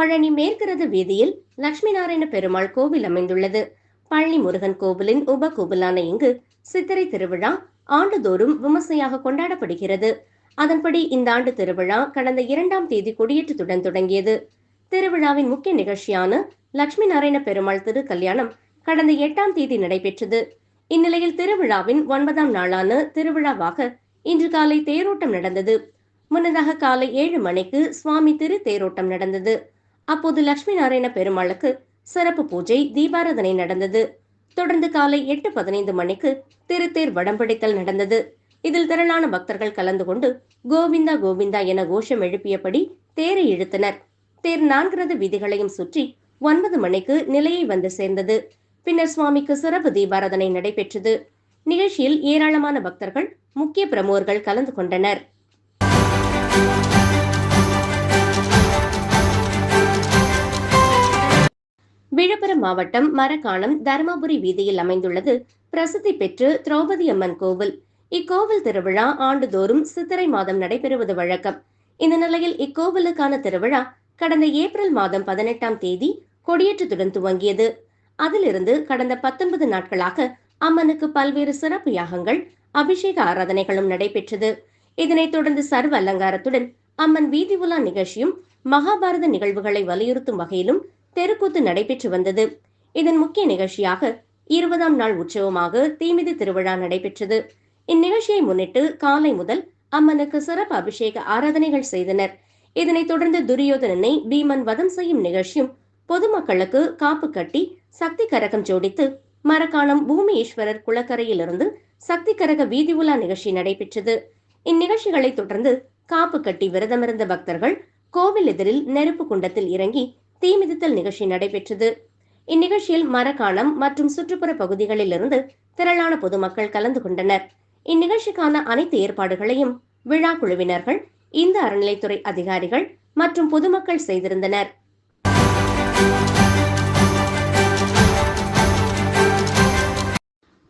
பழனி மேற்கிறது வீதியில் லட்சுமி நாராயண பெருமாள் கோவில் அமைந்துள்ளது. பழனி முருகன் கோவிலின் உப கோவிலான இங்கு சித்திரை திருவிழா ஆண்டுதோறும் விமர்சையாக கொண்டாடப்படுகிறது. அதன்படி இந்த ஆண்டு திருவிழா கடந்த இரண்டாம் தேதி கொடியேற்றத்துடன் தொடங்கியது. திருவிழாவின் முக்கிய நிகழ்ச்சியான லட்சுமி நாராயண பெருமாள் திரு கல்யாணம் கடந்த எட்டாம் தேதி நடைபெற்றது. இந்நிலையில் திருவிழாவின் ஒன்பதாம் நாளான திருவிழாவாக இன்று காலை தேரோட்டம் நடந்தது. முன்னதாக காலை ஏழு மணிக்கு சுவாமி திரு தேரோட்டம் நடந்தது. அப்போது லட்சுமி நாராயண பெருமாளுக்கு சிறப்பு பூஜை தீபாராதனை நடந்தது. தொடர்ந்து காலை எட்டு பதினைந்து மணிக்கு திருத்தேர் வடம்பிடித்தல் நடந்தது. இதில் திரளான பக்தர்கள் கலந்து கொண்டு கோவிந்தா கோவிந்தா என கோஷம் எழுப்பியபடி தேரை இழுத்தனர். தேர் நான்கிறது வீதிகளையும் சுற்றி ஒன்பது மணிக்கு நிலையை வந்து சேர்ந்தது. பின்னர் சுவாமிக்கு சிறப்பு தீபாராதனை நடைபெற்றது. நிகழ்ச்சியில் ஏராளமான பக்தர்கள் முக்கிய பிரமுகர்கள் கலந்து கொண்டனர். விழுப்புரம் மாவட்டம் மரக்காணம் தருமபுரி வீதியில் அமைந்துள்ளது. பிரசித்தி பெற்று திரௌபதி அம்மன் கோவில். இக்கோவில் திருவிழா ஆண்டுதோறும் சித்திரை மாதம் நடைபெறுவது வழக்கம். இந்த நிலையில் இக்கோவிலுக்கான திருவிழா கடந்த ஏப்ரல் மாதம் பதினெட்டாம் தேதி கொடியேற்றத்துடன் துவங்கியது. அதிலிருந்து கடந்த பத்தொன்பது நாட்களாக அம்மனுக்கு பல்வேறு சிறப்பு யாகங்கள் அபிஷேக ஆராதனைகளும் நடைபெற்றது. இதனைத் தொடர்ந்து சர்வ அலங்காரத்துடன் அம்மன் வீதி உலா நிகழ்ச்சியும் மகாபாரத நிகழ்வுகளை வலியுறுத்தும் வகையிலும் தெருக்கூத்து நடைபெற்று வந்தது. இதன் முக்கிய நிகழ்ச்சியாக இருபதாம் நாள் உற்சவமாக தீமிதி திருவிழா நடைபெற்றது. இந்நிகழ்ச்சியை முன்னிட்டு காலை முதல் அம்மனுக்கு சிறப்பு அபிஷேக ஆராதனைகள் செய்தனர். இதனைத் தொடர்ந்து துரியோதனனை பீமன் வதம் செய்யும் நிகழ்ச்சியும் பொதுமக்களுக்கு காப்பு கட்டி சக்தி கரகம் ஜோடித்து மரக்காணம் பூமி ஈஸ்வரர் குளக்கரையிலிருந்து சக்தி கரக வீதி உலா நிகழ்ச்சி நடைபெற்றது. இந்நிகழ்ச்சிகளைத் தொடர்ந்து காப்பு கட்டி விரதமிருந்த பக்தர்கள் கோவில் எதிரில் நெருப்பு குண்டத்தில் இறங்கி தீ மிதித்தல் நிகழ்ச்சி நடைபெற்றது. இந்நிகழ்ச்சியில் மரக்காணம் மற்றும் சுற்றுப்புற பகுதிகளிலிருந்து திரளான பொதுமக்கள் கலந்து கொண்டனர். இந்நிகழ்ச்சிக்கான அனைத்து ஏற்பாடுகளையும் விழா குழுவினர்கள் இந்த அறநிலைத்துறை அதிகாரிகள் மற்றும் பொதுமக்கள் செய்திருந்தனர்.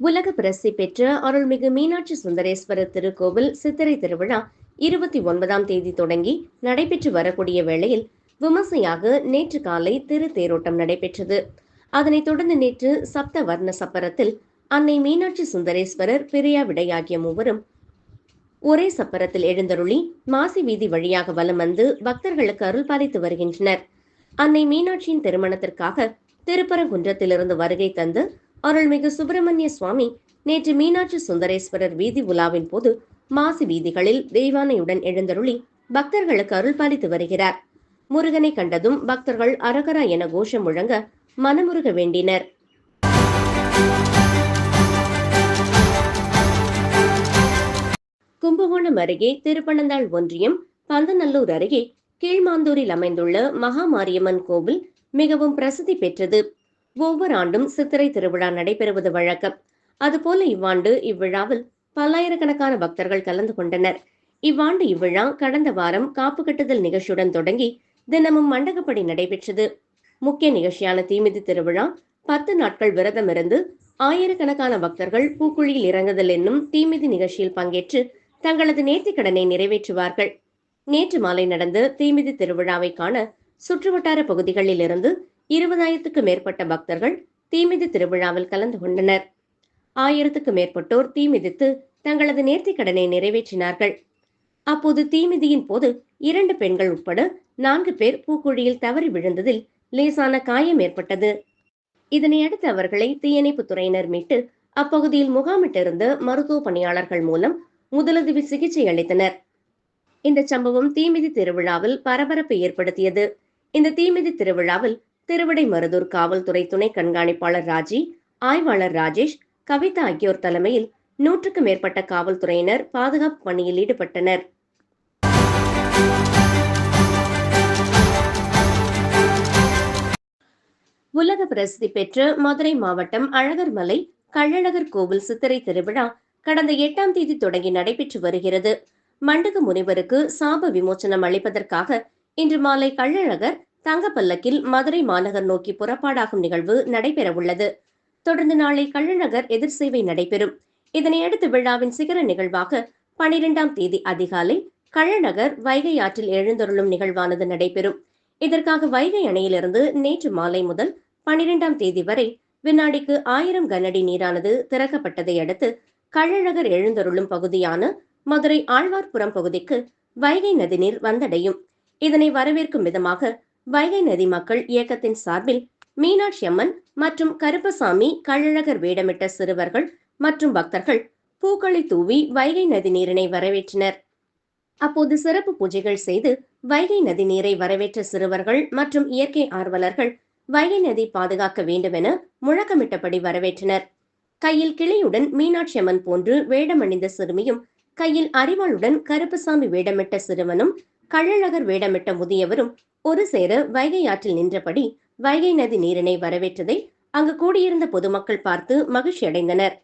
உலக பிரசி பெற்ற அருள்மிகு மீனாட்சி சுந்தரேஸ்வரர் திருக்கோவில் சித்திரை திருவிழா இருபத்தி ஒன்பதாம் தேதி தொடங்கி நடைபெற்று வரக்கூடிய வேளையில் விமர்சையாக நேற்று காலை திரு தேரோட்டம் நடைபெற்றது. அதனைத் தொடர்ந்து நேற்று சப்த வர்ண சப்பரத்தில் அன்னை மீனாட்சி சுந்தரேஸ்வரர் பிரியா விடையாகிய மூவரும் ஒரே சப்பரத்தில் எழுந்தருளி மாசி வீதி வழியாக வலம் வந்து பக்தர்களுக்கு அருள் பாலித்து வருகின்றனர். அன்னை மீனாட்சியின் திருமணத்திற்காக திருப்பரங்குன்றத்திலிருந்து வருகை தந்து அருள்மிகு சுப்பிரமணிய சுவாமி நேற்று மீனாட்சி சுந்தரேஸ்வரர் வீதி உலாவின் போது மாசி வீதிகளில் தெய்வானையுடன் எழுந்தருளி பக்தர்களுக்கு அருள் பாலித்து வருகிறார். முருகனை கண்டதும் பக்தர்கள் அரகரா என கோஷம் முழங்க மனமுருக வேண்டினர். கும்பகோணம் அருகே திருப்பனந்தாள் ஒன்றியம் பந்தநல்லூர் அருகே கீழ்மாந்தூரில் அமைந்துள்ள மகாமாரியம்மன் கோவில் மிகவும் பிரசித்தி பெற்றது. ஒவ்வொரு ஆண்டும் சித்திரை திருவிழா நடைபெறுவது வழக்கம். அதுபோல இவ்வாண்டு இவ்விழாவில் பல்லாயிரக்கணக்கான பக்தர்கள் கலந்து கொண்டனர். இவ்வாண்டு இவ்விழா கடந்த வாரம் காப்பு கட்டுதல் நிகழ்ச்சியுடன் தொடங்கி தினமும் மண்டகப்படி நடைபெற்றது. முக்கிய நிகழ்ச்சியான தீமிதி திருவிழா பத்து நாட்கள் விரதமிருந்து ஆயிரக்கணக்கான பக்தர்கள் பூக்குழியில் இறங்குதல் என்னும் தீமிதி நிகழ்ச்சியில் பங்கேற்று தங்களது நேர்த்தி கடனை நிறைவேற்றுவார்கள். நேற்று மாலை நடந்த தீமிதி திருவிழாவை காண சுற்றுவட்டார பகுதிகளில் இருந்து இருபதாயிரத்துக்கு மேற்பட்ட பக்தர்கள் தீமிதி திருவிழாவில் கலந்து கொண்டனர். ஆயிரத்துக்கு மேற்பட்டோர் தீமிதித்து தங்களது நேர்த்தி கடனை நிறைவேற்றினார்கள். அப்போது தீமிதியின் போது இரண்டு பெண்கள் உட்பட நான்கு பேர் பூக்குழியில் தவறி விழுந்ததில் லேசான காயம் ஏற்பட்டது. இதனையடுத்து அவர்களை தீயணைப்பு துறையினர் மீட்டு அப்பகுதியில் முகாமிட்டிருந்த மருத்துவ பணியாளர்கள் மூலம் முதலுதவி சிகிச்சை அளித்தனர். இந்த சம்பவம் தீமிதி திருவிழாவில் பரபரப்பை ஏற்படுத்தியது. இந்த தீமிதி திருவிழாவில் திருவிடை மருதூர் காவல்துறை துணை கண்காணிப்பாளர் ராஜி ஆய்வாளர் ராஜேஷ் கவிதா ஆகியோர் தலைமையில் நூற்றுக்கு மேற்பட்ட காவல்துறையினர் பாதுகாப்பு பணியில் ஈடுபட்டனர். உலக பிரசித்தி பெற்ற மதுரை மாவட்டம் அழகர்மலை கள்ளழகர் கோவில் சித்திரை திருவிழா கடந்த எட்டாம் தேதி தொடங்கி நடைபெற்று வருகிறது. மண்டக முனிவருக்கு சாப விமோச்சனம் அளிப்பதற்காக இன்று மாலை கள்ளழகர் தங்கப்பல்லக்கில் மதுரை மாநகர் நோக்கி புறப்பாடாகும் நிகழ்வு நடைபெறவுள்ளது. தொடர்ந்து நாளை கள்ளழகர் எதிர் சேவை நடைபெறும். இதனையடுத்து விழாவின் சிகர நிகழ்வாக பனிரெண்டாம் தேதி அதிகாலை கள்ளநகர் வைகை ஆற்றில் எழுந்தருளும் நிகழ்வானது நடைபெறும். இதற்காக வைகை அணையிலிருந்து நேற்று மாலை முதல் பனிரெண்டாம் தேதி வரை வினாடிக்கு ஆயிரம் கனஅடி நீரானது திறக்கப்பட்டதை அடுத்து கள்ளழகர் எழுந்தருளும் பகுதியான மதுரை ஆழ்வார்புரம் பகுதிக்கு வைகை நதிநீர் வந்தடையும். இதனை வரவேற்கும் விதமாக வைகை நதி மக்கள் இயக்கத்தின் சார்பில் மீனாட்சி அம்மன் மற்றும் கருப்பசாமி கள்ளழகர் வேடமிட்ட சிறுவர்கள் மற்றும் பக்தர்கள் பூக்களை தூவி வைகை நதி நீரினை வரவேற்றனர். அப்போது சிறப்பு பூஜைகள் செய்து வைகை நதி நீரை வரவேற்ற சிறுவர்கள் மற்றும் இயற்கை ஆர்வலர்கள் வைகை நதி பாதுகாக்க வேண்டும் என முழக்கமிட்டபடி வரவேற்றனர். கையில் கிளியுடன் மீனாட்சி அம்மன் போன்று வேடமணிந்த சிறுமியும் கையில் அறிவாளுடன் கருப்பசாமி வேடமிட்ட சிறுவனும் கள்ளழகர் வேடமிட்ட முதியவரும் ஒரு சேர வைகை ஆற்றில் நின்றபடி வைகை நதி நீரினை வரவேற்றதை அங்கு கூடியிருந்த பொதுமக்கள் பார்த்து மகிழ்ச்சி அடைந்தனர்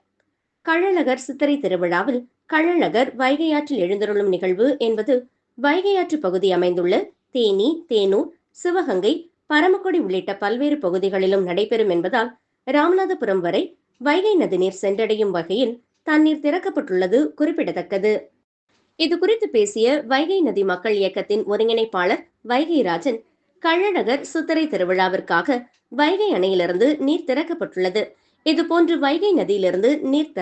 கள்ளழகர் சித்திரை திருவிழாவில் கள்ளழகர் வைகை ஆற்றில் எழுந்தருளும் நிகழ்வு என்பது வைகை ஆற்று பகுதி அமைந்துள்ள தேனி தேனூர் சிவகங்கை பரமக்குடி உள்ளிட்ட பல்வேறு பகுதிகளிலும் நடைபெறும் என்பதால் ராமநாதபுரம் வரை வைகை நதிநீர் சென்றடையும் வகையில் தண்ணீர் திறக்கப்பட்டுள்ளது குறிப்பிடத்தக்கது. இது குறித்து பேசிய வைகை நதி மக்கள் இயக்கத்தின் ஒருங்கிணைப்பாளர் வைகை ராஜன் கள்ளழகர் சுத்தரை திருவிழாவிற்காக வைகை அணையிலிருந்து நீர் திறக்கப்பட்டுள்ளது. இதுபோன்று வைகை நதியிலிருந்து நீர்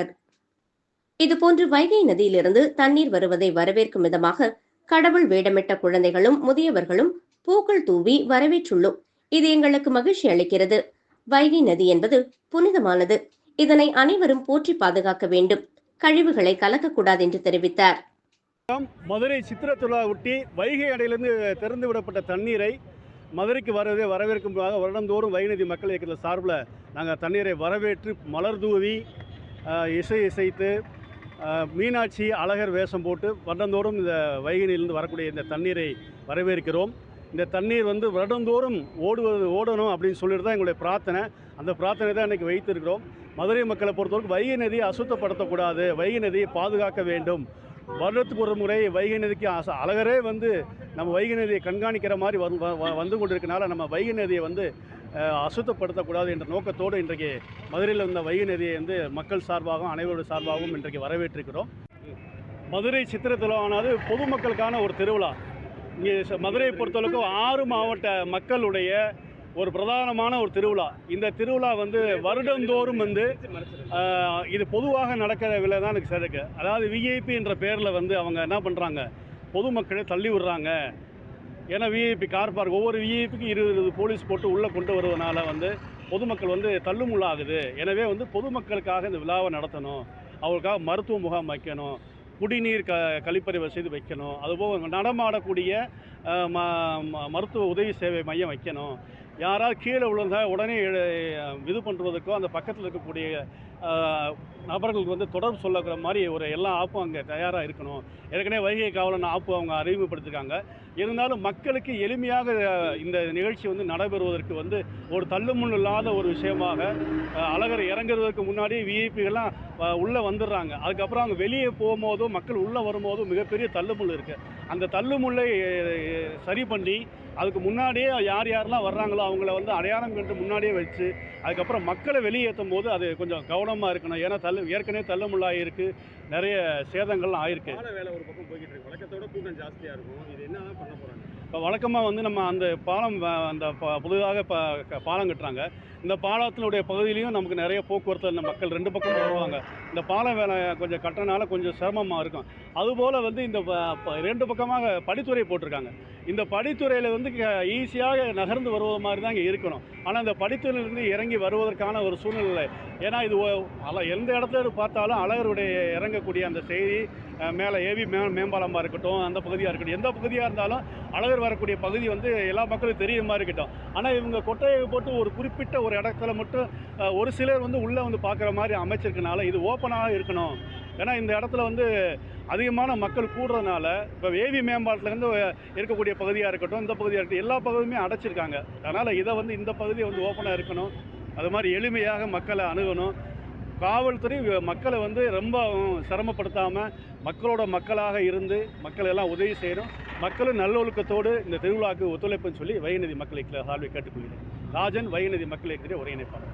இதுபோன்று வைகை நதியிலிருந்து தண்ணீர் வருவதை வரவேற்கும் விதமாக கடவுள் வேடமிட்ட குழந்தைகளும் முதியவர்களும் பூக்கள் தூவி வரவேற்றுள்ளோம். இது எங்களுக்கு மகிழ்ச்சி அளிக்கிறது. வைகை நதி என்பது புனிதமானது. இதனை அனைவரும் போற்றி பாதுகாக்க வேண்டும். கழிவுகளை கலக்கக்கூடாது என்று தெரிவித்தார். மதுரை சித்திர ஒட்டி வைகை அடையிலிருந்து திறந்து விடப்பட்ட தண்ணீரை மதுரைக்கு வரவே வரவேற்கும்போது வருடந்தோறும் வைநதி மக்கள் இயக்கத்தில் சார்பில் நாங்கள் தண்ணீரை வரவேற்று மலர் தூவி இசை இசைத்து மீனாட்சி அழகர் வேஷம் போட்டு வருடந்தோறும் இந்த வைகையிலிருந்து வரக்கூடிய இந்த தண்ணீரை வரவேற்கிறோம். இந்த தண்ணீர் வந்து வருடந்தோறும் ஓடுவது ஓடணும் அப்படின்னு சொல்லிட்டு தான் எங்களுடைய பிரார்த்தனை. அந்த பிரார்த்தனை தான் இன்றைக்கி வைத்திருக்கிறோம். மதுரை மக்களை பொறுத்தவரைக்கும் வைகை நதியை அசுத்தப்படுத்தக்கூடாது வைகை நதியை பாதுகாக்க வேண்டும். வருடத்துக்கு ஒரு முறை வைகை நதிக்கு அழகரே வந்து நம்ம வைகை நதியை கண்காணிக்கிற மாதிரி வந்து வ- வ- வந்து கொண்டிருக்கனால நம்ம வைகை நதியை வந்து அசுத்தப்படுத்தக்கூடாது என்ற நோக்கத்தோடு இன்றைக்கு மதுரையில் இருந்த வைகை நதியை வந்து மக்கள் சார்பாகவும் அனைவருடைய சார்பாகவும் இன்றைக்கு வரவேற்றிருக்கிறோம். மதுரை சித்திர திருவிழாவானது பொதுமக்களுக்கான ஒரு திருவிழா. இங்கே ச- மதுரையை பொறுத்தளவுக்கு ஆறு மாவட்ட மக்களுடைய ஒரு பிரதானமான ஒரு திருவிழா. இந்த திருவிழா வந்து வருடந்தோறும் வந்து இது பொதுவாக நடக்கிற விலை தான் எனக்கு சிறக்கு. அதாவது விஐபி என்ற பேரில் வந்து அவங்க என்ன பண்ணுறாங்க பொதுமக்களை தள்ளி விடுறாங்க. ஏன்னா விஐபி கார் பார்க் ஒவ்வொரு விஐபிக்கும் இருபது இருபது போலீஸ் போட்டு உள்ளே கொண்டு வருவதனால வந்து பொதுமக்கள் வந்து தள்ளுமுள்ளாகுது. எனவே வந்து பொதுமக்களுக்காக இந்த விழாவை நடத்தணும். அவருக்காக மருத்துவ முகாம் வைக்கணும். குடிநீர் க கழிப்பறை வசதி வைக்கணும். அதுபோக நடமாடக்கூடிய ம மருத்துவ உதவி சேவை மையம் வைக்கணும். யாராவது கீழே விழுந்தால் உடனே இது பண்ணுறதுக்கோ அந்த பக்கத்தில் இருக்கக்கூடிய நபர்களுக்கு வந்து தொடர்பு சொல்லக்கிற மாதிரி ஒரு எல்லா ஆப்பும் அங்கே தயாராக இருக்கணும். ஏற்கனவே வைகை காவலன் ஆப்பு அவங்க அறிமுகப்படுத்திருக்காங்க. இருந்தாலும் மக்களுக்கு எளிமையாக இந்த நிகழ்ச்சி வந்து நடைபெறுவதற்கு வந்து ஒரு தள்ளுமுள் இல்லாத ஒரு விஷயமாக அழகர் இறங்குறதுக்கு முன்னாடி விஐபிகள்லாம் உள்ளே வந்துடுறாங்க. அதுக்கப்புறம் அவங்க வெளியே போகும்போதும் மக்கள் உள்ளே வரும்போதும் மிகப்பெரிய தள்ளுமுள் இருக்குது அந்த தள்ளுமுள்ளை சரி பண்ணி அதுக்கு முன்னாடியே யார் யாரெல்லாம் வர்றாங்களோ அவங்கள வந்து அடையாளம் கண்டு முன்னாடியே வச்சு அதுக்கப்புறம் மக்களை வெளியேற்றும் போது அது கொஞ்சம் கவனமாக இருக்கணும். ஏன்னா தள்ளு ஏற்கனவே தள்ளுமுள்ளாக இருக்குது நிறைய சேதங்கள்லாம் ஆயிருக்கு. வேலை ஒரு பக்கம் போய்கிட்டு இருக்கு. வழக்கத்தோட கூட்டம் ஜாஸ்தியாக இருக்கும். இது என்ன பண்ண போகிறாங்க இப்போ வழக்கமாக வந்து நம்ம அந்த பாலம் அந்த ப- புதிதாக ப க- பாலம் கட்டுறாங்க. இந்த பாலத்தினுடைய பகுதியிலையும் நமக்கு நிறைய போக்குவரத்து அந்த மக்கள் ரெண்டு பக்கம் வருவாங்க. இந்த பாலம் வேலை கொஞ்சம் கட்டுறனால கொஞ்சம் சிரமமாக இருக்கும். அதுபோல் வந்து இந்த ப- ரெண்டு பக்கமாக படித்துறை போட்டிருக்காங்க. இந்த படித்துறையில் வந்து ஈஸியாக நகர்ந்து வருவது மாதிரி தான் இங்கே இருக்கணும். ஆனால் இந்த படித்துறையிலிருந்து இறங்கி வருவதற்கான ஒரு சூழ்நிலை. ஏன்னா இது எந்த இடத்துல பார்த்தாலும் அழகருடைய இறங்கக்கூடிய அந்த செய்தி மேலே ஏவி மே மேம்பாலமாக இருக்கட்டும் அந்த பகுதியாக இருக்கட்டும் எந்த பகுதியாக இருந்தாலும் அழகர் வரக்கூடிய பகுதி வந்து எல்லா மக்களுக்கும் தெரியுற மாதிரி இருக்கட்டும். ஆனால் இவங்க கொட்டையை போட்டு ஒரு குறிப்பிட்ட ஒரு இடத்துல மட்டும் ஒரு சிலர் வந்து உள்ளே வந்து பார்க்குற மாதிரி அமைச்சிருக்கனால இது ஓப்பனாக இருக்கணும். ஏன்னா இந்த இடத்துல வந்து அதிகமான மக்கள் கூடுறதுனால இப்போ ஏவி மேம்பாட்டிலேருந்து இருக்கக்கூடிய பகுதியாக இருக்கட்டும் இந்த பகுதியாக இருக்கட்டும் எல்லா பகுதியுமே அடைச்சிருக்காங்க. அதனால் இதை வந்து இந்த பகுதியை வந்து ஓப்பனாக இருக்கணும். அது மாதிரி எளிமையாக மக்களை அணுகணும். காவல்துறை மக்களை வந்து ரொம்ப சிரமப்படுத்தாமல் மக்களோட மக்களாக இருந்து மக்கள் எல்லாம் உதவி செய்யணும். மக்களும் நல்லொழுக்கத்தோடு இந்த திருவிழாவுக்கு ஒத்துழைப்புன்னு சொல்லி வைநதி மக்களை சார்பை கேட்டுக்கொள்கிறேன். ராஜன் வைநதி மக்கள் இருக்கிற ஒருங்கிணைப்பாளர்.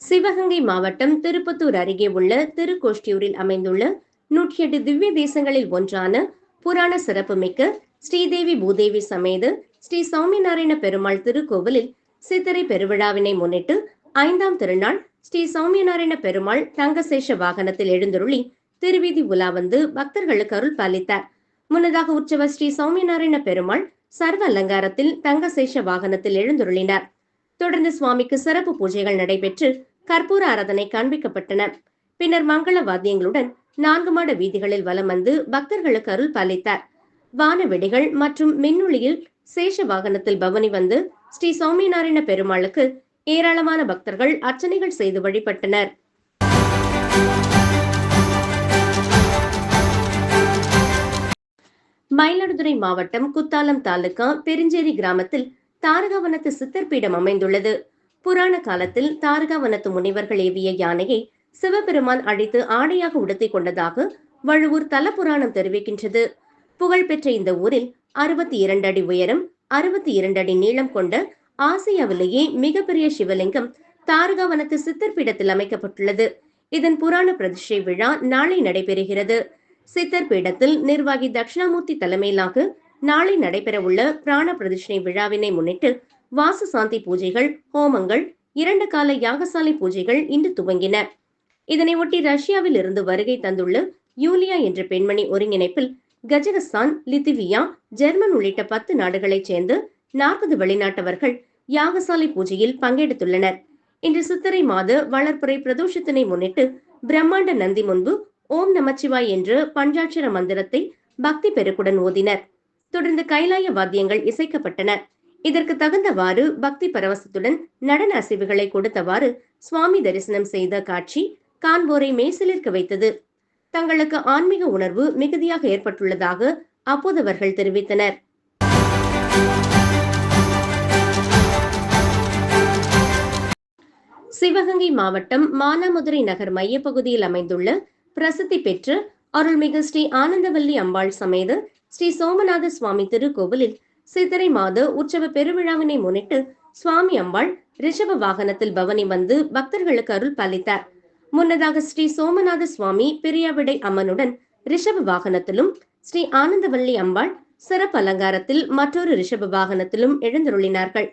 சிவகங்கை மாவட்டம் திருப்பத்தூர் அருகே உள்ள திருக்கோஷ்டியூரில் அமைந்துள்ள நூற்றி எட்டு திவ்ய தேசங்களில் ஒன்றான புராண சிறப்புமிக்க ஸ்ரீதேவி பூதேவி சமேத ஸ்ரீ சௌமிநாராயண பெருமாள் திருக்கோவிலில் சித்திரை பெருவிழாவினை முன்னிட்டு ஐந்தாம் திருநாள் ஸ்ரீ சௌமியநாராயண பெருமாள் தங்கசேஷ வாகனத்தில் எழுந்தருளி திருவீதி உலா வந்து பக்தர்களுக்கு அருள் பாலித்தார். முன்னதாக உற்சவர் ஸ்ரீ சௌமியநாராயண பெருமாள் சர்வ அலங்காரத்தில் தங்கசேஷ வாகனத்தில் எழுந்தருளினார். தொடர்ந்து சுவாமிக்கு சிறப்பு பூஜைகள் நடைபெற்று கற்பூர ஆராதனை காண்பிக்கப்பட்டன. பின்னர் மங்கள வாத்தியங்களுடன் நான்கு மாட வீதிகளில் வலம் வந்து பக்தர்களுக்கு அருள் பாலித்தார். வான வெடிகள் மற்றும் மின்னொளியில் சேஷ வாகனத்தில் பவனி வந்து ஸ்ரீ சௌமியநாராயண பெருமாளுக்கு ஏராளமான பக்தர்கள் அர்ச்சனைகள் செய்து வழிபட்டனர். மயிலாடுதுறை மாவட்டம் குத்தாலம் தாலுகா பெருஞ்சேரி கிராமத்தில் தாரகாவனத்து சித்தர் பீடம் அமைந்துள்ளது. புராண காலத்தில் தாரகாவனத்து முனிவர்கள் ஏவிய யானையை சிவபெருமான் அழித்து ஆடையாக உடுத்திக் கொண்டதாக வழுவூர் தலபுராணம் தெரிவிக்கின்றது. புகழ்பெற்ற இந்த ஊரில் அறுபத்தி இரண்டு அடி உயரம் அறுபத்தி இரண்டு அடி நீளம் கொண்ட ஆசியாவிலேயே மிகப்பெரிய சிவலிங்கம் தாரகாவனத்து சித்தர் பீடத்தில் அமைக்கப்பட்டுள்ளது. இதன் புராண பிரதிஷ்டை விழா நாளை நடைபெறுகிறது. சித்தர் பீடத்தில் நிர்வாகி தட்சிணாமூர்த்தி தலைமையிலாக நாளை நடைபெறவுள்ள பிராண பிரதிஷ்டை விழாவினை முன்னிட்டு வாசு சாந்தி பூஜைகள் ஹோமங்கள் இரண்டு கால யாகசாலை பூஜைகள் இன்று துவங்கின. இதனையொட்டி ரஷ்யாவில் இருந்து வருகை தந்துள்ள யூலியா என்ற பெண்மணி ஒருங்கிணைப்பில் கஜகஸ்தான் லித்துவியா ஜெர்மன் உள்ளிட்ட பத்து நாடுகளைச் சேர்ந்து நாற்பது வெளிநாட்டவர்கள் யாகசாலை பூஜையில் பங்கெடுத்துள்ளனர். இன்று சித்திரை மாத வளர்ப்புறை பிரதோஷத்தினை முன்னிட்டு பிரம்மாண்ட நந்தி முன்பு ஓம் நமச்சிவாய் என்று பஞ்சாட்சர மந்திரத்தை பக்தி பெருக்குடன் ஓதினர். தொடர்ந்து கைலாய வாத்தியங்கள் இசைக்கப்பட்டன. இதற்கு தகுந்தவாறு பக்தி பரவசத்துடன் நடன அசைவுகளை கொடுத்தவாறு சுவாமி தரிசனம் செய்த காட்சி காண்போரை மேசலிற்கு வைத்தது. தங்களுக்கு ஆன்மீக உணர்வு மிகுதியாக ஏற்பட்டுள்ளதாக அப்போதவர்கள் தெரிவித்தனர். சிவகங்கை மாவட்டம் மானாமதுரை நகர் மையப்பகுதியில் அமைந்துள்ள பிரசித்தி பெற்ற அருள்மிகு ஸ்ரீ ஆனந்தவல்லி அம்பாள் சமேத ஸ்ரீ சோமநாத சுவாமி திருக்கோவிலில் சித்திரை மாத உற்சவ பெருவிழாவினை முன்னிட்டு சுவாமி அம்பாள் ரிஷப வாகனத்தில் பவனி வந்து பக்தர்களுக்கு அருள் பாலித்தார். முன்னதாக ஸ்ரீ சோமநாத சுவாமி பிரியாவிடை அம்மனுடன் ரிஷப வாகனத்திலும் ஸ்ரீ ஆனந்தவள்ளி அம்பாள் சிறப்பு அலங்காரத்தில் மற்றொரு ரிஷப வாகனத்திலும் எழுந்தருளினார்கள்.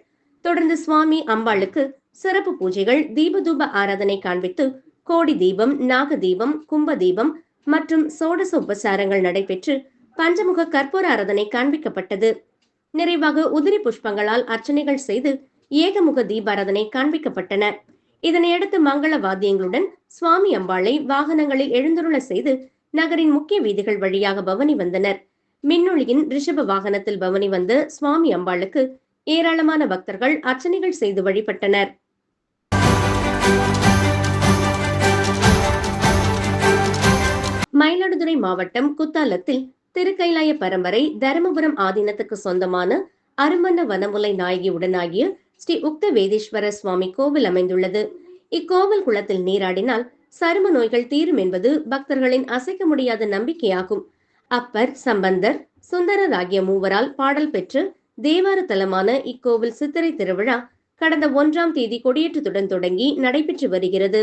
தொடர்ந்து சுவாமி அம்பாளுக்கு சிறப்பு பூஜைகள் தீபதூப ஆராதனை காண்பித்து கோடி தீபம் நாக தீபம் கும்ப தீபம் மற்றும் சோடச உபசாரங்கள் நடைபெற்று பஞ்சமுக கற்பூர ஆராதனை காண்பிக்கப்பட்டது. நிறைவாக உதிரி புஷ்பங்களால் அர்ச்சனைகள் செய்து ஏகமுக தீபாராதனை காண்பிக்கப்பட்டன. இதனையடுத்து மங்கள வாத்தியங்களுடன் சுவாமி அம்பாளை வாகனங்களில் எழுந்துருள செய்து நகரின் முக்கிய வீதிகள் வழியாக பவனி வந்தனர். மின்னொளியின் ரிஷப வாகனத்தில் பவனி வந்த சுவாமி அம்பாளுக்கு ஏராளமான பக்தர்கள் அர்ச்சனைகள் செய்து வழிபட்டனர். மயிலாடுதுறை மாவட்டம் குத்தாலத்தில் திருக்கைலாய பரம்பரை தருமபுரம் ஆதீனத்துக்கு சொந்தமான அருமன்ன வனமுலை நாயகி உடனாகிய ஸ்ரீ உக்த வேதேஸ்வர சுவாமி கோவில் அமைந்துள்ளது. இக்கோவில் குளத்தில் நீராடினால் சரும நோய்கள் தீரும் என்பது பக்தர்களின் அசைக்க முடியாத நம்பிக்கையாகும். அப்பர் சம்பந்தர் சுந்தரர் ஆகிய மூவரால் பாடல் பெற்று தேவார தலமான இக்கோவில் சித்திரை திருவிழா கடந்த ஒன்றாம் தேதி கொடியேற்றத்துடன் தொடங்கி நடைபெற்று வருகிறது.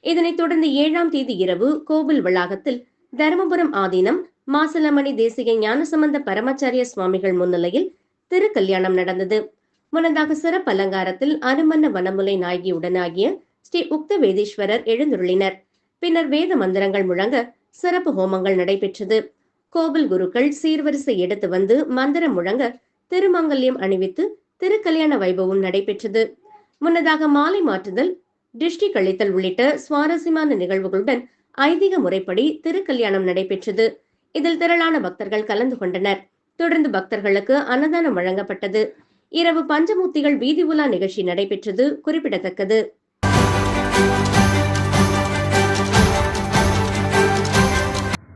இதனைத் தொடர்ந்து ஏழாம் தேதி இரவு கோவில் வளாகத்தில் தருமபுரம் ஆதீனம் மாசலமணி தேசிக ஞானசம்பந்த பரமாச்சாரிய சுவாமிகள் முன்னிலையில் திருக்கல்யாணம் நடந்தது. முன்னதாக சிறப்பு அலங்காரத்தில் அனுமன்ன வனமுலை நாயகியுடனாகிய ஸ்ரீ உக்த வேதீஸ்வரர் எழுந்துள்ளினர் பின்னர் வேத மந்திரங்கள் முழங்க சிறப்பு ஹோமங்கள் நடைபெற்றது. கோவில் குருக்கள் சீர்வரிசை எடுத்து வந்து மந்திரம் முழங்க திருமங்கல்யம் அணிவித்து திருக்கல்யாண வைபவம் நடைபெற்றது. முன்னதாக மாலை மாற்றுதல் திருஷ்டி கழித்தல் உள்ளிட்ட சுவாரஸ்யமான நிகழ்வுகளுடன் ஐதீக முறைப்படி திருக்கல்யாணம் நடைபெற்றது. இதில் திரளான பக்தர்கள் கலந்து கொண்டனர். தொடர்ந்து பக்தர்களுக்கு அன்னதானம் வழங்கப்பட்டது. இரவு பஞ்சமூர்த்திகள் வீதி உலா நிகழ்ச்சி நடைபெற்றது குறிப்பிடத்தக்கது.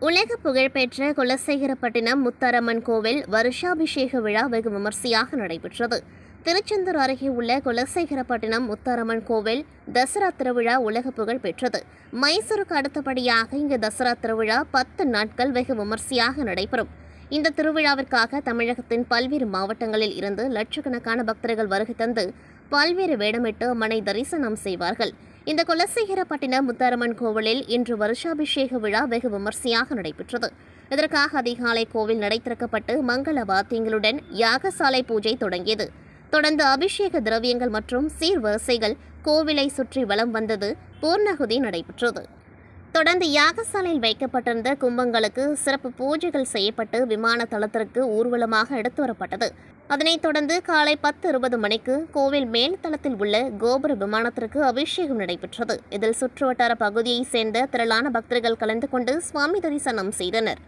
உலக புகழ்பெற்ற குலசேகரப்பட்டினம் முத்தாரம்மன் கோவில் வருஷாபிஷேக விழா வெகு விமர்சையாக நடைபெற்றது. திருச்செந்தூர் அருகே உள்ள குலசேகரப்பட்டினம் முத்தாரம்மன் கோவில் தசரா திருவிழா உலக புகழ் பெற்றது. மைசூருக்கு அடுத்தபடியாக இங்கு தசரா திருவிழா பத்து நாட்கள் வெகு விமர்சையாக நடைபெறும். இந்த திருவிழாவிற்காக தமிழகத்தின் பல்வேறு மாவட்டங்களில் இருந்து லட்சக்கணக்கான பக்தர்கள் வருகை தந்து பல்வேறு வேடமிட்டு அம்மனை தரிசனம் செய்வார்கள். இந்த குலசேகரப்பட்டினம் முத்தாரம்மன் கோவிலில் இன்று வருஷாபிஷேக விழா வெகு விமர்சையாக நடைபெற்றது. இதற்காக அதிகாலை கோவில் நடை திறக்கப்பட்டு மங்கள வாத்தியங்களுடன் யாகசாலை பூஜை தொடங்கியது. தொடர்ந்து அபிஷேக திரவியங்கள் மற்றும் சீர்வரிசைகள் கோவிலை சுற்றி வலம் வந்தது. பூர்ணகுதி நடைபெற்றது. தொடர்ந்து யாகசாலையில் வைக்கப்பட்டிருந்த கும்பங்களுக்கு சிறப்பு பூஜைகள் செய்யப்பட்டு விமான தளத்திற்கு ஊர்வலமாக எடுத்து வரப்பட்டது. அதனைத் தொடர்ந்து காலை பத்து இருபது மணிக்கு கோவில் மேல் தளத்தில் உள்ள கோபுர விமானத்திற்கு அபிஷேகம் நடைபெற்றது. இதில் சுற்றுவட்டார பகுதியைச் சேர்ந்த திரளான பக்தர்கள் கலந்து கொண்டு சுவாமி தரிசனம் செய்தனர்.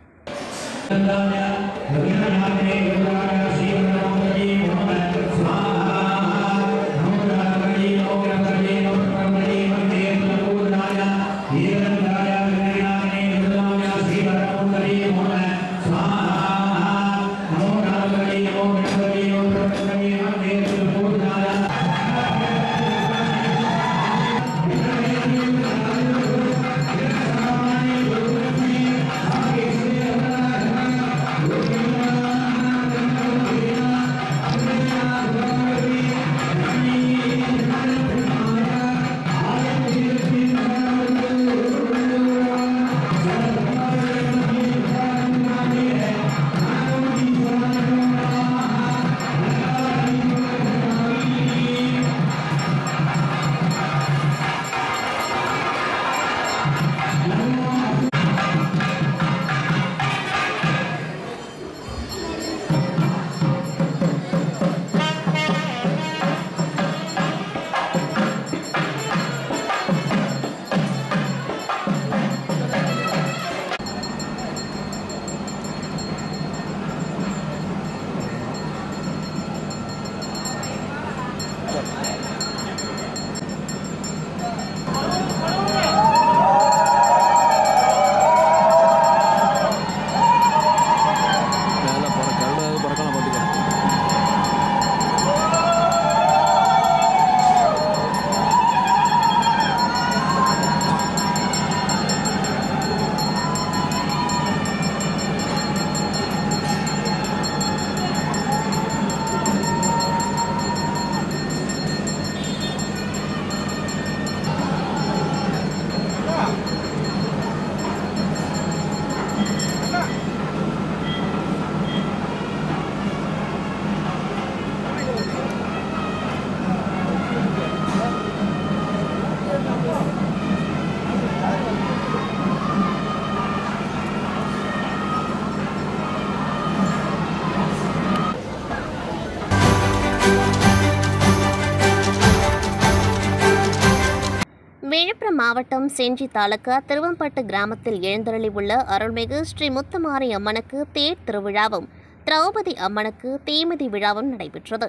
விழுப்புரம் மாவட்டம் செஞ்சி தாலுகா திருவம்பட்டு கிராமத்தில் எழுந்தருளி உள்ள அருள்மிகு ஸ்ரீ முத்துமாரி அம்மனுக்கு தேர் திருவிழாவும் திரௌபதி அம்மனுக்கு தீமிதி விழாவும் நடைபெற்றது.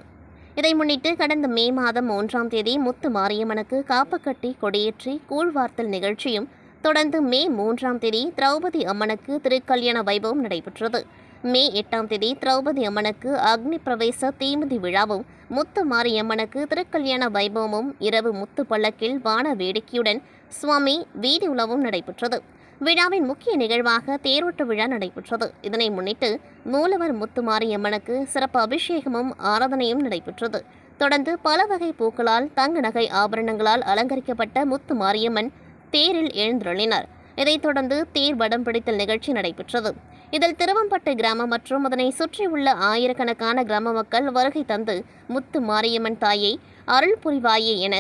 இதை முன்னிட்டு கடந்த மே மாதம் மூன்றாம் தேதி முத்து மாரியம்மனுக்கு காப்பு கொடியேற்றி கூழ்வார்த்தல் நிகழ்ச்சியும் தொடர்ந்து மே மூன்றாம் தேதி திரௌபதி அம்மனுக்கு திருக்கல்யாண வைபவம் நடைபெற்றது. மே எட்டாம் தேதி திரௌபதி அம்மனுக்கு அக்னி பிரவேச தீமிதி விழாவும் முத்து மாரியம்மனுக்கு திருக்கல்யாண வைபவமும் இரவு முத்து பல்லக்கில் வான வேடிக்கையுடன் சுவாமி வீதி உலவும் நடைபெற்றது. விழாவின் முக்கிய நிகழ்வாக தேரோட்ட விழா நடைபெற்றது. இதனை முன்னிட்டு மூலவர் முத்து மாரியம்மனுக்கு சிறப்பு அபிஷேகமும் ஆராதனையும் நடைபெற்றது. தொடர்ந்து பல வகை பூக்களால் தங்க நகை ஆபரணங்களால் அலங்கரிக்கப்பட்ட முத்து மாரியம்மன் தேரில் எழுந்தருளினார். இதைத் தொடர்ந்து தேர் வடம் பிடித்தல் நிகழ்ச்சி நடைபெற்றது. இதில் திருவம்பட்டு கிராமம் மற்றும் அதனை சுற்றியுள்ள ஆயிரக்கணக்கான கிராம மக்கள் வருகை தந்து முத்து மாரியம்மன் தாயை அருள் புரிவாயே என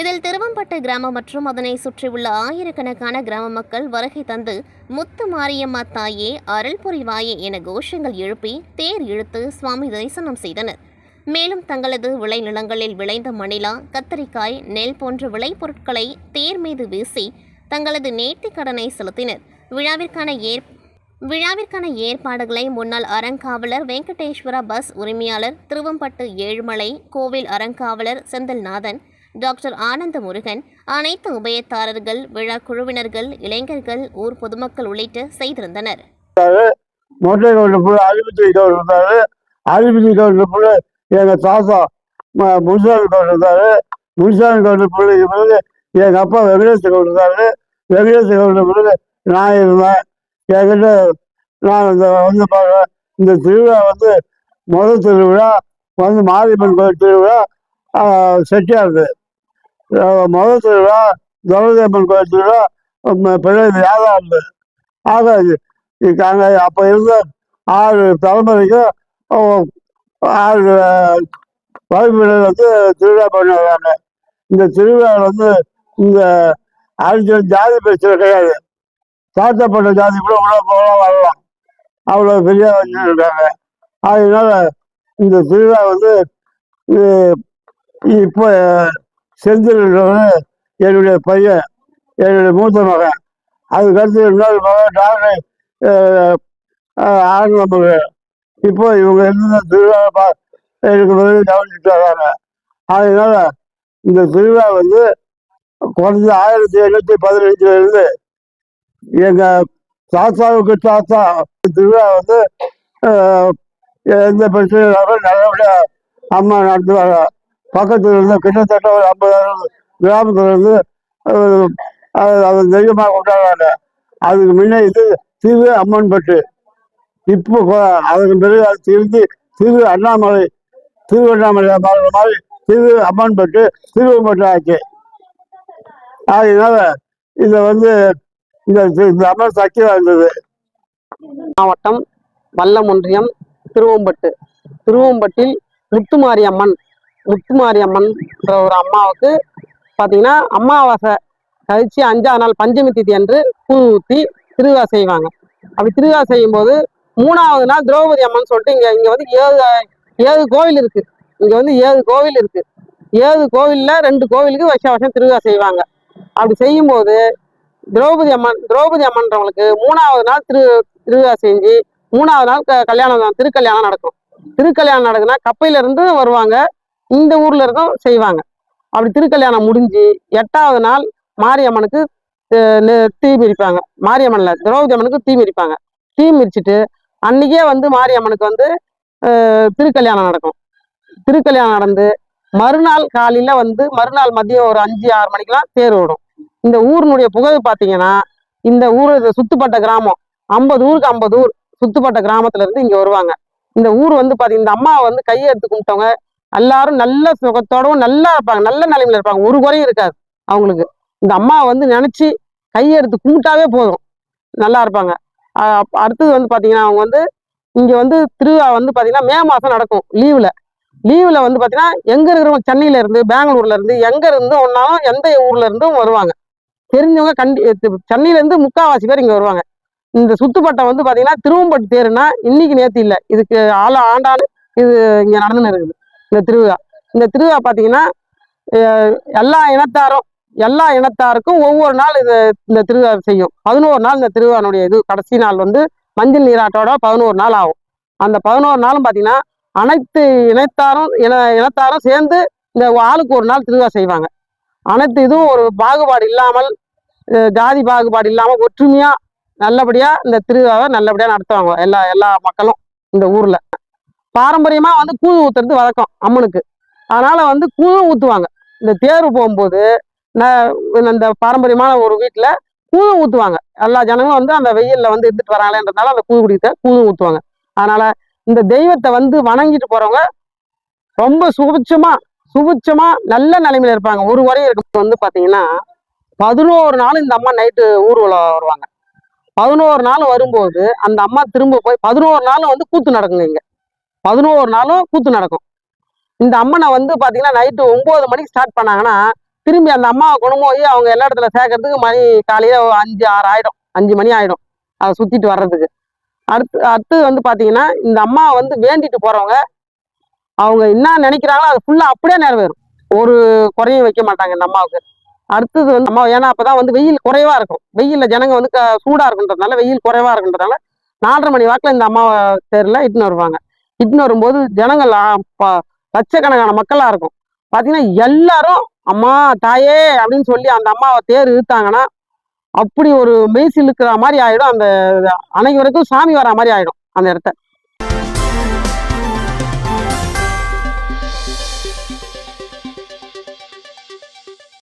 இதில் திருவம்பட்டு கிராமம் மற்றும் அதனை சுற்றியுள்ள ஆயிரக்கணக்கான கிராம மக்கள் வருகை தந்து முத்து மாரியம்மா தாயே அருள் புரிவாயே என கோஷங்கள் எழுப்பி தேர் இழுத்து சுவாமி தரிசனம் செய்தனர். மேலும் தங்களது விளைநிலங்களில் விளைந்த மணிலா கத்தரிக்காய் நெல் போன்ற விளைபொருட்களை தேர் மீது வீசி தங்களது நேர்த்தி கடனை செலுத்தினர். விழாவிற்கான ஏற் விழாவிற்கான ஏற்பாடுகளை முன்னாள் அறங்காவலர் வெங்கடேஸ்வரா பஸ் உரிமையாளர் திருவம்பட்டு ஏழுமலை கோவில் அறங்காவலர் செந்தில்நாதன் டாக்டர் ஆனந்த முருகன் அனைத்து உபயத்தாரர்கள் விழா குழுவினர்கள் இளைஞர்கள் ஊர் பொதுமக்கள் உள்ளிட்ட செய்திருந்தனர். மொட்டை கவுண்டர் புள்ள கவுண்டர் இருந்தாரு அலிபத்தி கவுண்டர் புள்ள எங்க தாத்தா முன்சாமி கவுண்டர் இருந்தாரு முன்சாமி கவுண்டர் பிள்ளைக்கு பிறகு எங்க அப்பா வெங்கடேச கவுண்டர் இருந்தாரு வெங்கடேச கவுண்டர் பிறகு நான் இருந்தேன் என்கிட்ட நான் இந்த வந்து பார்க்குறேன். இந்த திருவிழா வந்து முதல் திருவிழா வந்து மாரியம்மன் கோயில் திருவிழா செட்டியாக இருக்குது மொதல் முதல் திருவிழா திரௌபதி கோயில் திருவிழா ம- பெரிய வியாபாரம் ஆக அங்கே அப்போ இருந்த ஆறு தலைமுறைக்கும் ஆறு வகுப்பினர் வந்து திருவிழா பண்ணி வராங்க இந்த திருவிழா வந்து இந்த அரிஜன் ஜாதி பிரச்சனை கிடையாது. தாழ்த்தப்பட்ட ஜாதி கூட உள்ள போகலாம் வரலாம். அவ்வளோ பெரிய இருக்காங்க அதனால இந்த திருவிழா வந்து இப்போ செந்தில் என்னுடைய பையன் என்னுடைய மூத்த மகன். அதுக்கடுத்து இன்னொரு மகன் டாக்டர் ஆனந்த மகன் இப்போ இவங்க இருந்த திருவிழா பா எனக்கு பிறகு கவனிச்சுட்டு வராங்க. அதனால இந்த திருவிழா வந்து குறைஞ்ச ஆயிரத்தி எண்ணூற்றி பதினஞ்சுல இருந்து எங்க தாத்தாவுக்கு தாத்தா திருவிழா வந்து எந்த பிரச்சனையும் இல்லாமல் நல்லபடியாக அம்மா நடந்து பக்கத்தில் இருந்து கிட்டத்தட்ட ஒரு ஐம்பதாயிரம் கிராமத்துல இருந்து அது தெய்வமாக கொண்டாடுறாங்க. அதுக்கு முன்னே இது திரு அம்மன்பட்டு. இப்போ அதுக்கு பிறகு அது திருந்தி திரு அண்ணாமலை திருவண்ணாமலை மாறுற மாதிரி திரு அம்மன்பட்டு திருவம்பட்டு ஆச்சு. அதனால இதை வந்து இந்த அம்மன் சக்தி வாய்ந்தது. மாவட்டம் வல்லம் ஒன்றியம் திருவம்பட்டு. திருவம்பட்டில் முத்துமாரி அம்மன்ற ஒரு அம்மாவுக்கு பார்த்தீங்கன்னா அமாவாசை கழிச்சு அஞ்சாவது நாள் பஞ்சமி திதி அன்று பூ ஊற்றி திருவிழா செய்வாங்க. அப்படி திருவிழா செய்யும்போது மூணாவது நாள் திரௌபதி அம்மன் சொல்லிட்டு இங்கே இங்கே வந்து ஏழு ஏழு கோவில் இருக்கு. இங்கே வந்து ஏழு கோவில் இருக்கு. ஏழு கோவிலில் ரெண்டு கோவிலுக்கு வருஷம் வருஷம் திருவிழா செய்வாங்க. அப்படி செய்யும்போது திரௌபதி அம்மன் திரௌபதி அம்மன்றவங்களுக்கு மூணாவது நாள் திரு திருவிழா செஞ்சு மூணாவது நாள் க- கல்யாணம் திருக்கல்யாணம் நடக்கும். திருக்கல்யாணம் நடக்குதுன்னா கப்பையில இருந்து வருவாங்க. இந்த ஊர்ல இருக்கும் செய்வாங்க. அப்படி திருக்கல்யாணம் முடிஞ்சு எட்டாவது நாள் மாரியம்மனுக்கு நெ- தீ மிதிப்பாங்க. மாரியம்மன்ல திரௌபதி அம்மனுக்கு தீ மிதிப்பாங்க. தீ மிதிச்சிட்டு அன்னைக்கே வந்து மாரியம்மனுக்கு வந்து திருக்கல்யாணம் நடக்கும். திருக்கல்யாணம் நடந்து மறுநாள் காலையில வந்து மறுநாள் மதியம் ஒரு அஞ்சு ஆறு மணிக்கெல்லாம் தேர் ஓடும். இந்த ஊரினுடைய புகழ் பார்த்தீங்கன்னா இந்த ஊர் சுத்துப்பட்ட கிராமம். ஐம்பது ஊருக்கு ஐம்பது ஊர் சுத்துப்பட்ட கிராமத்துல இருந்து இங்க வருவாங்க. இந்த ஊர் வந்து பாத்தீங்கன்னா இந்த அம்மாவை வந்து கையை எடுத்து கும்பிட்டவங்க எல்லாரும் நல்ல சுகத்தோடவும் நல்லா இருப்பாங்க. நல்ல நிலைமையில இருப்பாங்க. ஒரு குறையும் இருக்காது அவங்களுக்கு. இந்த அம்மாவை வந்து நினைச்சு கையெடுத்து கும்பிட்டாவே போதும். நல்லா இருப்பாங்க. அடுத்தது வந்து பாத்தீங்கன்னா அவங்க வந்து இங்க வந்து திருவிழா வந்து பாத்தீங்கன்னா மே மாசம் நடக்கும். லீவில். லீவில் வந்து பாத்தீங்கன்னா எங்க இருக்கிறவங்க சென்னையில இருந்து பெங்களூர்ல இருந்து எங்க இருந்து ஒன்னாலும் எந்த ஊர்ல இருந்தும் வருவாங்க. தெரிஞ்சவங்க கண்டி சென்னையிலேருந்து சென்னையில இருந்து முக்காவாசி பேர் இங்க வருவாங்க. இந்த சுத்துப்பட்டம் வந்து பாத்தீங்கன்னா திருவம்பட்டு தேருன்னா இன்னைக்கு நேத்து இல்லை. இதுக்கு ஆள ஆண்டாண்டு இது இங்க நடந்துன்னு இருக்குது. இந்த திருவிழா. இந்த திருவிழா பார்த்தீங்கன்னா எல்லா இனத்தாரும் எல்லா இனத்தாருக்கும் ஒவ்வொரு நாள் இது இந்த திருவிழா செய்யும். பதினோரு நாள் இந்த திருவிழானுடைய இது. கடைசி நாள் வந்து மஞ்சள் நீராட்டோட பதினோரு நாள் ஆகும். அந்த பதினோரு நாளும் பார்த்தீங்கன்னா அனைத்து இனத்தாரும் இன இனத்தாரும் சேர்ந்து இந்த ஆளுக்கு ஒரு நாள் திருவிழா செய்வாங்க. அனைத்து இதுவும் ஒரு பாகுபாடு இல்லாமல் ஜாதி பாகுபாடு இல்லாமல் ஒற்றுமையாக நல்லபடியாக இந்த திருவிழாவை நல்லபடியாக நடத்துவாங்க. எல்லா எல்லா மக்களும் இந்த ஊரில். பாரம்பரியமா வந்து கூழ் ஊத்துறது வழக்கம் அம்மனுக்கு. அதனால வந்து கூழும் ஊத்துவாங்க. இந்த தேர் போகும்போது ந- இந்த பாரம்பரியமான ஒரு வீட்டுல கூழும் ஊத்துவாங்க. எல்லா ஜனங்களும் வந்து அந்த வெயில்ல வந்து இருந்துட்டு வராங்களேன்றதுனால அந்த கூழ் குடிக்க கூழும் ஊத்துவாங்க. அதனால இந்த தெய்வத்தை வந்து வணங்கிட்டு போறவங்க ரொம்ப சுபிட்சமா சுபிட்சமா நல்ல நிலைமையில இருப்பாங்க. ஒரு வரையும் இருக்கும் வந்து பாத்தீங்கன்னா பதினோரு நாள் இந்த அம்மா நைட்டு ஊர்வலம் வருவாங்க. பதினோரு நாள் வரும்போது அந்த அம்மா திரும்ப போய் பதினோரு நாள் வந்து கூத்து நடக்குங்க இங்க. பதினோரு நாளும் கூத்து நடக்கும். இந்த அம்மனை வந்து பார்த்தீங்கன்னா நைட்டு ஒம்பது மணிக்கு ஸ்டார்ட் பண்ணாங்கன்னா திரும்பி அந்த அம்மாவை கொண்டு போய் அவங்க எல்லா இடத்துல சேர்க்கறதுக்கு மணி காலையில் ஒரு அஞ்சு ஆறு ஆயிடும். அஞ்சு மணி ஆயிடும். அதை சுற்றிட்டு வர்றதுக்கு. அடுத்து அடுத்து வந்து பார்த்தீங்கன்னா இந்த அம்மாவை வந்து வேண்டிட்டு போகிறவங்க அவங்க என்ன நினைக்கிறாங்களோ அது ஃபுல்லாக அப்படியே நிறைவேறும். ஒரு குறையும் வைக்க மாட்டாங்க இந்த அம்மாவுக்கு. அடுத்தது வந்து அம்மா ஏன்னா அப்பதான் வந்து வெயில் குறைவாக இருக்கும். வெயிலில் ஜனங்க வந்து க- இருக்குன்றதுனால வெயில் குறைவாக இருக்குன்றதுனால நாலரை மணி வாக்கில் இந்த அம்மாவை தேர்ல இட்டுன்னு வருவாங்க. இட்டுன்னு வரும்போது ஜனங்கள் லட்சக்கணக்கான மக்களாக இருக்கும். பார்த்தீங்கன்னா எல்லாரும் அம்மா தாயே அப்படின்னு சொல்லி அந்த அம்மாவை தேர் இழுத்தாங்கன்னா அப்படி ஒரு மெய்சில் இருக்கிற மாதிரி ஆயிடும். அந்த அனைவருக்கும் சாமி வர மாதிரி ஆயிடும் அந்த இடத்த.